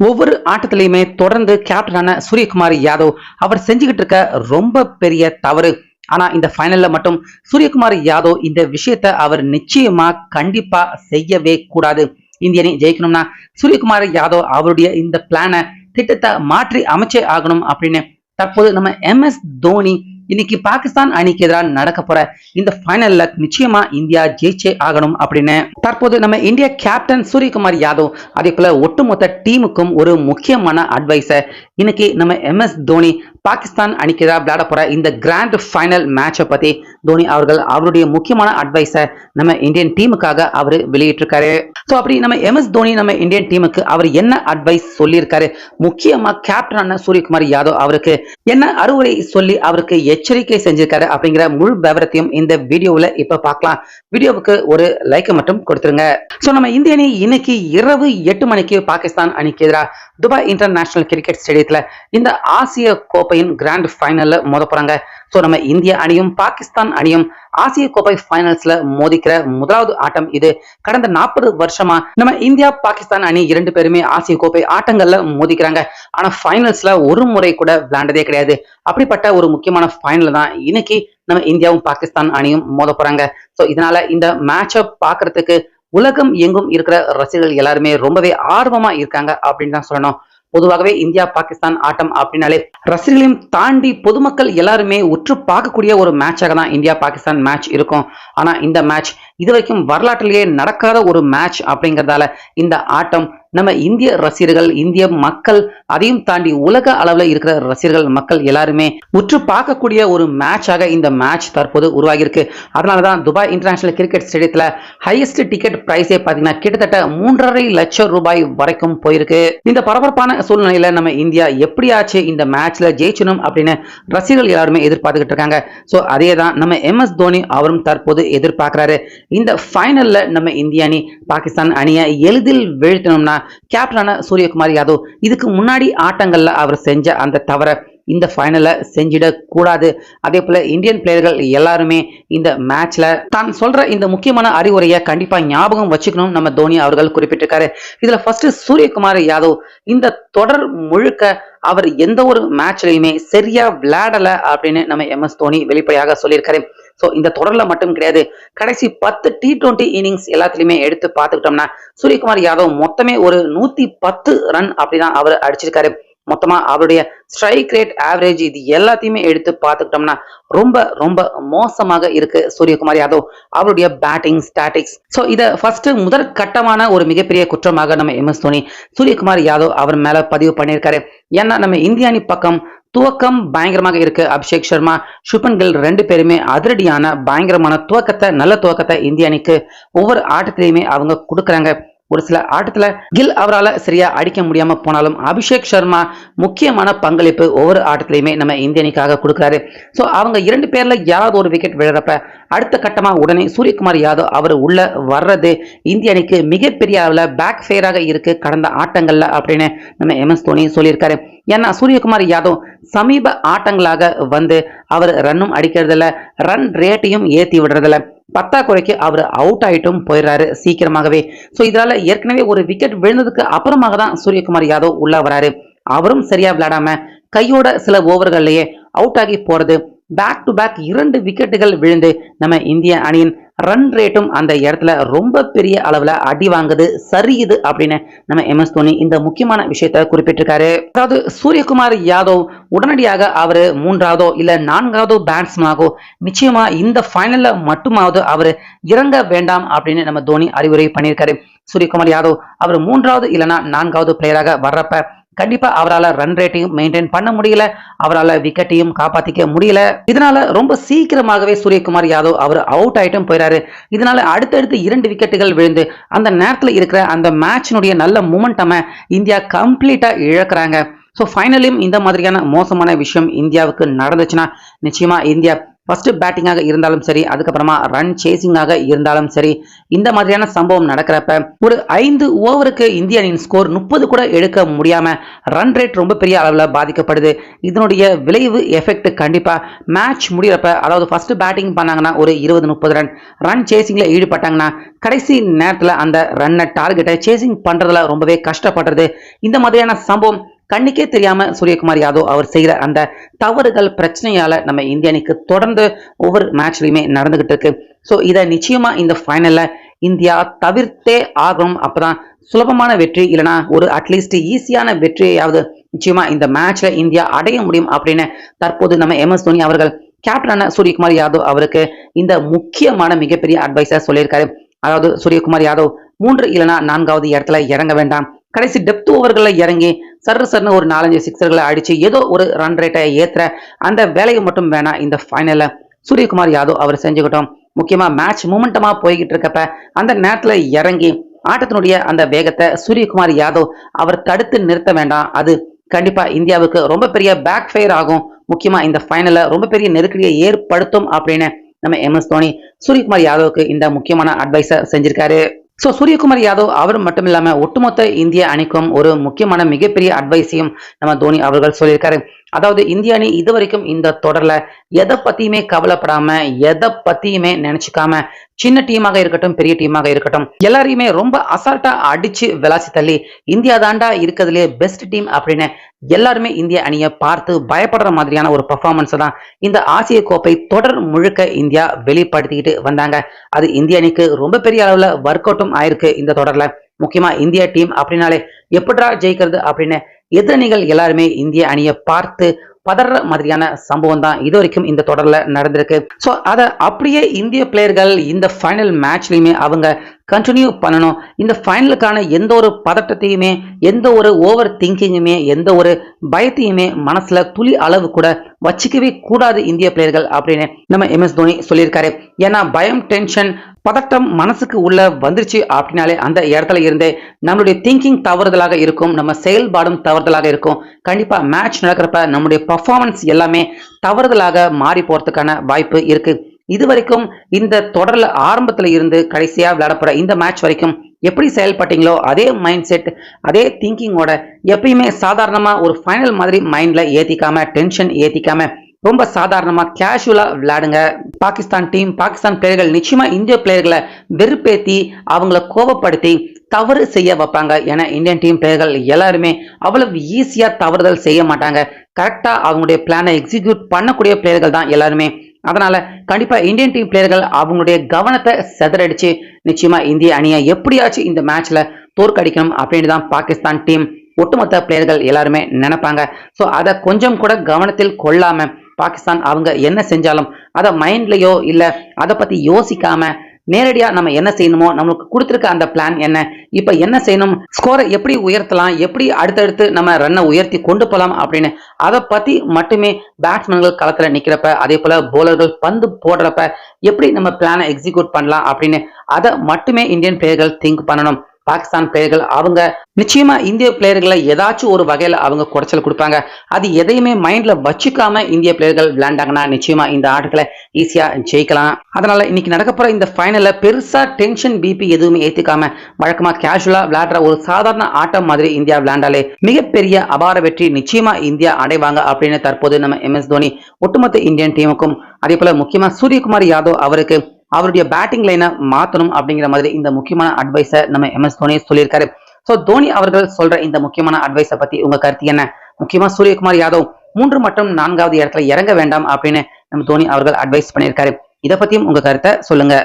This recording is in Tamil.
ஒவ்வொரு ஆட்டத்திலையுமே தொடர்ந்து கேப்டனான சூரியகுமார் யாதவ் அவர் செஞ்சுக்கிட்டு இருக்க ரொம்ப பெரிய தவறு. ஆனா இந்த ஃபைனல்ல மட்டும் சூரியகுமார் யாதவ் இந்த விஷயத்த அவர் நிச்சயமா கண்டிப்பா செய்யவே கூடாது. இந்தியனை ஜெயிக்கணும்னா சூரியகுமார் யாதவ் அவருடைய இந்த பிளானை திட்டத்தை மாற்றி அமைச்சே ஆகணும் அப்படின்னு தற்போது நம்ம எம்எஸ் தோனி இன்னைக்கு பாகிஸ்தான் அணிக்கு எதிராக நடக்க போற இந்த ஃபைனல்ல நிச்சயமா இந்தியா ஜெயிச்சே ஆகணும் அப்படின்னு. தற்போது நம்ம இந்தியா கேப்டன் சூரியகுமார் யாதவ் அதே போல ஒட்டுமொத்த டீமுக்கும் ஒரு முக்கியமான அட்வைஸை இன்னைக்கு நம்ம எம் எஸ் தோனி பாகிஸ்தான் அணிக்கு எதிராக விளையாட போற இந்த கிராண்ட் ஃபைனல் மேட்சை பத்தி தோனி அவர்கள் அவருடைய முக்கியமான அட்வைஸை நம்ம இந்தியன் டீமுக்காக அவர் வெளியிட்டிருக்காரு. ஸோ அப்படி நம்ம எம் எஸ் தோனி நம்ம இந்தியன் டீமுக்கு அவர் என்ன அட்வைஸ் சொல்லியிருக்காரு? முக்கியமா கேப்டனான சூரியகுமார் யாதவ் அவருக்கு என்ன அறுவுரை சொல்லி அவருக்கு எச்சரிக்கை செஞ்சிருக்காரு அப்படிங்கிற முழு விவரத்தையும் இந்த வீடியோவில் இப்ப பார்க்கலாம். வீடியோவுக்கு ஒரு லைக்கை மட்டும் கொடுத்துருங்க. ஸோ நம்ம இந்திய அணி இன்னைக்கு இரவு எட்டு மணிக்கு பாகிஸ்தான் அணிக்கு எதிராக துபாய் இன்டர்நேஷனல் கிரிக்கெட் ஸ்டேடியத்தில் இந்த ஆசிய கோப்பையின் கிராண்ட் ஃபைனலில் மோத போறாங்க. ஸோ நம்ம இந்திய அணியும் பாகிஸ்தான் அணியும் ஆசிய கோப்பை ஃபைனல்ஸ்ல மோதிக்கிற முதலாவது ஆட்டம் இது. கடந்த நாற்பது வருஷமா நம்ம இந்தியா பாகிஸ்தான் அணி இரண்டு பேருமே ஆசிய கோப்பை ஆட்டங்கள்ல மோதிக்கிறாங்க. ஆனா ஃபைனல்ஸ்ல ஒரு முறை கூட விளையாண்டதே கிடையாது. அப்படிப்பட்ட ஒரு முக்கியமான ஃபைனல் தான் இன்னைக்கு நம்ம இந்தியாவும் பாகிஸ்தான் அணியும் மோத போறாங்க. ஸோ இதனால இந்த மேட்சை பாக்குறதுக்கு உலகம் எங்கும் இருக்கிற ரசிகர்கள் எல்லாருமே ரொம்பவே ஆர்வமா இருக்காங்க அப்படின்னு தான் சொல்லணும். பொதுவாகவே இந்தியா பாகிஸ்தான் ஆட்டம் அப்படின்னாலே ரசிகர்களையும் தாண்டி பொதுமக்கள் எல்லாருமே உற்று பார்க்கக்கூடிய ஒரு மேட்சாக தான் இந்தியா பாகிஸ்தான் மேட்ச் இருக்கும். ஆனா இந்த மேட்ச் இது வரைக்கும் வரலாற்றிலேயே நடக்காத ஒரு மேட்ச் அப்படிங்கறதால இந்த ஆட்டம் நம்ம இந்திய ரசிகர்கள் இந்திய மக்கள் அதையும் தாண்டி உலக அளவில் இருக்கிற ரசிகர்கள் மக்கள் எல்லாருமே உற்று பார்க்கக்கூடிய ஒரு மேட்சாக இந்த மேட்ச் தற்போது உருவாகியிருக்கு. அதனால தான் துபாய் இன்டர்நேஷனல் கிரிக்கெட் ஸ்டேடியத்தில் ஹையஸ்ட் டிக்கெட் பிரைஸே பார்த்தீங்கன்னா கிட்டத்தட்ட மூன்றரை லட்சம் ரூபாய் வரைக்கும் போயிருக்கு. இந்த பரபரப்பான சூழ்நிலையில நம்ம இந்தியா எப்படியாச்சு இந்த மேட்ச்ல ஜெயிச்சணும் அப்படின்னு ரசிகர்கள் எல்லாருமே எதிர்பார்த்துக்கிட்டு இருக்காங்க. ஸோ அதே தான் நம்ம எம்எஸ் தோனி அவரும் தற்போது எதிர்பார்க்கிறாரு. இந்த ஃபைனலில் நம்ம இந்திய அணி பாகிஸ்தான் அணியை எளிதில் வீழ்த்தணும்னா கேப்டனான சூரியகுமார் யாதவ். இதுக்கு முன்னாடி ஆட்டங்கள்ல அவர் செஞ்ச அந்த தவறை இந்த ஃபைனலை செஞ்சிடக்கூடாது. அதே போல இந்தியன் பிளேயர்கள் எல்லாருமே இந்த மேட்ச்ல தான் சொல்ற இந்த முக்கியமான அறிவுரையை கண்டிப்பாக ஞாபகம் வச்சுக்கணும் நம்ம தோனி அவர்கள் குறிப்பிட்டிருக்காரு. இதுல ஃபர்ஸ்ட் சூரியகுமார் யாதவ் இந்த தொடர் முழுக்க அவர் எந்த ஒரு மேட்ச்லையுமே சரியா விளையாடல அப்படின்னு நம்ம எம்எஸ் தோனி வெளிப்படையாக சொல்லியிருக்காரு. ஸோ இந்த தொடர்ல மட்டும் கிடையாது. கடைசி பத்து டி டுவெண்ட்டி இன்னிங்ஸ் எல்லாத்துலையுமே எடுத்து பார்த்துக்கிட்டோம்னா சூரியகுமார் யாதவ் மொத்தமே ஒரு நூற்றி பத்து ரன் அப்படின்னா அவர் அடிச்சிருக்காரு. மொத்தமா அவருடைய ஸ்ட்ரைக் ரேட் ஆவரேஜ் இது எல்லாத்தையுமே எடுத்து பார்த்துக்கிட்டோம்னா ரொம்ப ரொம்ப மோசமாக இருக்கு சூரியகுமார் யாதவ். அவருடைய பேட்டிங் ஸ்டாட்டிக்ஸ் ஸோ இதை ஃபர்ஸ்ட் முதற்கட்டமான ஒரு மிகப்பெரிய குற்றமாக நம்ம எம்எஸ் தோனி சூரியகுமார் யாதவ் அவர் மேல பதிவு பண்ணியிருக்காரு. ஏன்னா நம்ம இந்திய அணி பக்கம் துவக்கம் பயங்கரமாக இருக்கு. அபிஷேக் சர்மா ஷுபன் கில் ரெண்டு பேருமே அதிரடியான பயங்கரமான துவக்கத்தை நல்ல துவக்கத்தை இந்திய அணிக்கு ஒவ்வொரு ஆட்டத்திலையுமே அவங்க கொடுக்குறாங்க. ஒரு சில ஆட்டத்துல கில் அவரால் சரியா அடிக்க முடியாம போனாலும் அபிஷேக் சர்மா முக்கியமான பங்களிப்பு ஒவ்வொரு ஆட்டத்திலையுமே நம்ம இந்திய அணிக்காக கொடுக்குறாரு. ஸோ அவங்க இரண்டு பேர்ல யாராவது ஒரு விக்கெட் விழுறப்ப அடுத்த கட்டமா உடனே சூரியகுமார் யாதவ் அவர் உள்ள வர்றது இந்திய அணிக்கு மிகப்பெரிய அளவில் பேக் ஃபேராக இருக்கு கடந்த ஆட்டங்கள்ல அப்படின்னு நம்ம எம்எஸ் தோனி சொல்லியிருக்காரு. ஏன்னா சூரியகுமார் யாதவ் சமீப ஆட்டங்களாக வந்து அவர் ரன்னும் அடிக்கிறதில்ல ரன் ரேட்டையும் ஏற்றி விடுறதில்ல. பத்தாக்குறைக்கு அவர் அவுட் ஆயிட்டும் போயிடுறாரு சீக்கிரமாகவே. ஸோ இதனால ஏற்கனவே ஒரு விக்கெட் விழுந்ததுக்கு அப்புறமாக தான் சூரியகுமார் யாதவ் உள்ள வராரு. அவரும் சரியா விளையாடாம கையோட சில ஓவர்கள்லயே அவுட் ஆகி போறது. பேக் டு பேக் இரண்டு விக்கெட்டுகள் விழுந்து நம்ம இந்திய அணியின் ரன் ரேட்டும் அந்த இடத்துல ரொம்ப பெரிய அளவில் அடி வாங்குது சரியுது அப்படின்னு நம்ம எம்எஸ் தோனி இந்த முக்கியமான விஷயத்த குறிப்பிட்டிருக்காரு. அதாவது சூரியகுமார் யாதவ் உடனடியாக அவர் மூன்றாவதோ இல்லை நான்காவதோ பேட்ஸ்மேனாகோ நிச்சயமா இந்த ஃபைனலில் மட்டுமாவது அவர் இறங்க வேண்டாம் அப்படின்னு நம்ம தோனி அறிவுரை பண்ணியிருக்காரு. சூரியகுமார் யாதவ் அவர் மூன்றாவது இல்லைனா நான்காவது பிளேயராக வர்றப்ப கண்டிப்பா அவரால் ரன் ரேட்டையும் மெயின்டைன் பண்ண முடியல. அவரால் விக்கெட்டையும் காப்பாத்திக்க முடியல. இதனால ரொம்ப சீக்கிரமாகவே சூரியகுமார் யாதவ் அவர் அவுட் ஆயிட்டும் போயிறாரு. இதனால அடுத்தடுத்து இரண்டு விக்கெட்டுகள் விழுந்து அந்த நேரத்தில் இருக்கிற அந்த மேட்சினுடைய நல்ல மூமெண்டமை இந்தியா கம்ப்ளீட்டா இழக்கிறாங்க. ஸோ ஃபைனலையும் இந்த மாதிரியான மோசமான விஷயம் இந்தியாவுக்கு நடந்துச்சுன்னா நிச்சயமா இந்தியா ஃபர்ஸ்ட் பேட்டிங்காக இருந்தாலும் சரி அதுக்கப்புறமா ரன் சேசிங்காக இருந்தாலும் சரி இந்த மாதிரியான சம்பவம் நடக்கிறப்ப ஒரு ஐந்து ஓவருக்கு இந்திய அணியின் ஸ்கோர் முப்பது கூட எடுக்க முடியாம ரன் ரேட் ரொம்ப பெரிய அளவில் பாதிக்கப்படுது. இதனுடைய விளைவு எஃபெக்ட் கண்டிப்பா மேட்ச் முடிகிறப்ப அதாவது ஃபர்ஸ்ட் பேட்டிங் பண்ணாங்கன்னா ஒரு இருபது முப்பது ரன் ரன் சேசிங்ல ஈடுபட்டாங்கன்னா கடைசி நேரத்தில் அந்த ரன்னை டார்கெட்டை சேசிங் பண்றதுல ரொம்பவே கஷ்டப்படுறது. இந்த மாதிரியான சம்பவம் கண்ணுக்கே தெரியாம சூரியகுமார் யாதவ் அவர் செய்கிற அந்த தவறுகள் பிரச்சனையால நம்ம இந்திய அணிக்கு தொடர்ந்து ஒவ்வொரு மேட்ச்லயுமே நடந்துகிட்டு இருக்கு. ஸோ இதை நிச்சயமா இந்த ஃபைனல்ல இந்தியா தவிர்த்தே ஆகணும். அப்பதான் சுலபமான வெற்றி இல்லைனா ஒரு அட்லீஸ்ட் ஈஸியான வெற்றியாவது நிச்சயமா இந்த மேட்ச்ல இந்தியா அடைய முடியும் அப்படின்னு தற்போது நம்ம எம் எஸ் தோனி அவர்கள் கேப்டனான சூரியகுமார் யாதவ் அவருக்கு இந்த முக்கியமான மிகப்பெரிய அட்வைஸை சொல்லியிருக்காரு. அதாவது சூரியகுமார் யாதவ் மூன்று இல்லைனா நான்காவது இடத்துல இறங்க வேண்டாம். கடைசி டெப்த் ஓவர்களில் இறங்கி சர்ரு சர்னு ஒரு நாலஞ்சு சிக்ஸர்களை அடிச்சு ஏதோ ஒரு ரன் ரேட்டை ஏத்துற அந்த வேலையை மட்டும் வேணாம் இந்த ஃபைனலில் சூரியகுமார் யாதவ் அவர் செஞ்சுக்கிட்டோம். முக்கியமாக மேட்ச் மூமெண்டமாக போய்கிட்டு இருக்கப்ப அந்த நேரத்தில் இறங்கி ஆட்டத்தினுடைய அந்த வேகத்தை சூரியகுமார் யாதவ் அவர் தடுத்து நிறுத்த வேண்டாம். அது கண்டிப்பாக இந்தியாவுக்கு ரொம்ப பெரிய பேக் ஃபயர் ஆகும். முக்கியமாக இந்த ஃபைனலில் ரொம்ப பெரிய நெருக்கடியை ஏற்படுத்தும் அப்படின்னு நம்ம எம் எஸ் தோனி சூரியகுமார் யாதவுக்கு இந்த முக்கியமான அட்வைஸை செஞ்சிருக்காரு. ஸோ சூரியகுமார் யாதவ் அவர் மட்டும் ஒட்டுமொத்த இந்திய அணிக்கும் ஒரு முக்கியமான மிகப்பெரிய அட்வைஸையும் நம்ம தோனி அவர்கள் சொல்லியிருக்காரு. அதாவது இந்திய அணி இதுவரைக்கும் இந்த தொடர்ல எதை பத்தியுமே கவலைப்படாம எதை பத்தியுமே நினைச்சுக்காம சின்ன டீமாக இருக்கட்டும் பெரிய டீமாக இருக்கட்டும் எல்லாரையுமே ரொம்ப அசால்ட்டா அடிச்சு விளாசி தள்ளி இந்தியா தாண்டா இருக்கிறதுலே பெஸ்ட் டீம் அப்படின்னு எல்லாருமே இந்திய அணியை பார்த்து பயப்படுற மாதிரியான ஒரு பர்ஃபார்மன்ஸ் தான் இந்த ஆசிய கோப்பை தொடர் முழுக்க இந்தியா வெளிப்படுத்திக்கிட்டு வந்தாங்க. அது இந்திய அணிக்கு ரொம்ப பெரிய அளவுல ஒர்க் அவுட்டும் ஆயிருக்கு இந்த தொடர்ல. முக்கியமா இந்தியா டீம் அப்படின்னாலே எப்படா ஜெயிக்கிறது அப்படின்னு எதிரணிகள் எல்லாருமே இந்திய அணியை பார்த்து பதற மாதிரியான சம்பவம் தான் இது வரைக்கும் இந்த தொடர்ல நடந்திருக்கு. ஸோ அதை அப்படியே இந்திய பிளேயர்கள் இந்த ஃபைனல் மேட்ச்லையுமே அவங்க கண்டினியூ பண்ணணும். இந்த ஃபைனலுக்கான எந்த ஒரு பதட்டத்தையுமே எந்த ஒரு ஓவர் திங்கிங்குமே எந்த ஒரு பயத்தையுமே மனசுல துளி அளவு கூட வச்சுக்கவே கூடாது இந்திய பிளேயர்கள் அப்படின்னு நம்ம எம் எஸ் தோனி சொல்லியிருக்காரு. ஏன்னா பயம் டென்ஷன் பதட்டம் மனசுக்கு உள்ள வந்துருச்சு அப்படின்னாலே அந்த இடத்துல இருந்தே நம்மளுடைய திங்கிங் தவறுதலாக இருக்கும் நம்ம செயல்பாடும் தவறுதலாக இருக்கும். கண்டிப்பாக மேட்ச் நடக்கிறப்ப நம்முடைய பர்ஃபார்மன்ஸ் எல்லாமே தவறுதலாக மாறி போகிறதுக்கான வாய்ப்பு இருக்கு. இது வரைக்கும் இந்த தொடரில் ஆரம்பத்தில் இருந்து கடைசியாக விளையாடப்போற இந்த மேட்ச் வரைக்கும் எப்படி செயல்பட்டீங்களோ அதே மைண்ட் செட் அதே திங்கிங்கோட எப்பயுமே சாதாரணமாக ஒரு ஃபைனல் மாதிரி மைண்டில் ஏற்றிக்காம டென்ஷன் ஏற்றிக்காம ரொம்ப சாதாரணமா கேஷுவலா விளையாடுங்க. பாகிஸ்தான் டீம் பாகிஸ்தான் பிளேயர்கள் நிச்சயமா இந்திய பிளேயர்களை வெறுப்பேத்தி அவங்கள கோபப்படுத்தி தவறு செய்ய வைப்பாங்க. ஏன்னா இந்தியன் டீம் பிளேயர்கள் எல்லாருமே அவ்வளவு ஈஸியா தவறுதல் செய்ய மாட்டாங்க. கரெக்டா அவங்களுடைய பிளானை எக்ஸிக்யூட் பண்ணக்கூடிய பிளேயர்கள் தான் எல்லாருமே. அதனால கண்டிப்பா இந்தியன் டீம் பிளேயர்கள் அவங்களுடைய கவனத்தை செதறடிச்சு நிச்சயமா இந்திய அணியை எப்படியாச்சும் இந்த மேட்ச்ல தோற்கடிக்கணும் அப்படின்னு தான் பாகிஸ்தான் டீம் ஒட்டுமொத்த பிளேயர்கள் எல்லாருமே நினைப்பாங்க. ஸோ அதை கொஞ்சம் கூட கவனத்தில் கொள்ளாம பாகிஸ்தான் அவங்க என்ன செஞ்சாலும் அதை மைண்ட்லேயோ இல்லை அதை பத்தி யோசிக்காம நேரடியா நம்ம என்ன செய்யணுமோ நம்மளுக்கு கொடுத்துருக்க அந்த பிளான் என்ன இப்ப என்ன செய்யணும் ஸ்கோரை எப்படி உயர்த்தலாம் எப்படி அடுத்தடுத்து நம்ம ரன்னை உயர்த்தி கொண்டு போகலாம் அப்படின்னு அதை பத்தி மட்டுமே பேட்ஸ்மேன்கள் களத்தில் நிக்கிறப்ப அதே போல போலர்கள் பந்து போடுறப்ப எப்படி நம்ம பிளானை எக்ஸிக்யூட் பண்ணலாம் அப்படின்னு அதை மட்டுமே இந்தியன் பிளேயர்கள் திங்க் பண்ணணும். பாகிஸ்தான் பிளேயர்கள் அவங்க நிச்சயமா இந்திய பிளேயர்களை ஏதாச்சும் ஒரு வகையில அவங்க குடைச்சல் கொடுப்பாங்க. அது எதையுமே மைண்ட்ல வச்சுக்காம இந்திய பிளேயர்கள் விளையாண்டாங்கன்னா நிச்சயமா இந்த ஆட்டத்துல ஈஸியா ஜெயிக்கலாம். அதனால இன்னைக்கு நடக்க போற இந்த ஃபைனல்ல பெருசா டென்ஷன் பிபி எதுவுமே ஏத்துக்காம வழக்கமா கேஷுவலா விளையாடுற ஒரு சாதாரண ஆட்டம் மாதிரி இந்தியா விளையாண்டாலே மிகப்பெரிய அபார வெற்றி நிச்சயமா இந்தியா அடைவாங்க அப்படின்னு தற்போது நம்ம எம் எஸ் தோனி ஒட்டுமொத்த இந்தியன் டீமுக்கும் அதே போல முக்கியமா சூரியகுமார் யாதவ் அவருக்கு அவருடைய பேட்டிங் லைனை மாற்றணும் அப்படிங்கிற மாதிரி இந்த முக்கியமான அட்வைஸை நம்ம எம் எஸ் தோனி சொல்லியிருக்காரு. ஸோ தோனி அவர்கள் சொல்ற இந்த முக்கியமான அட்வைஸை பத்தி உங்க கருத்து என்ன? முக்கியமா சூரியகுமார் யாதவ் மூன்று மற்றும் நான்காவது இடத்துல இறங்க வேண்டாம் அப்படின்னு நம்ம தோனி அவர்கள் அட்வைஸ் பண்ணியிருக்காரு. இதை பத்தியும் உங்க கருத்தை சொல்லுங்க.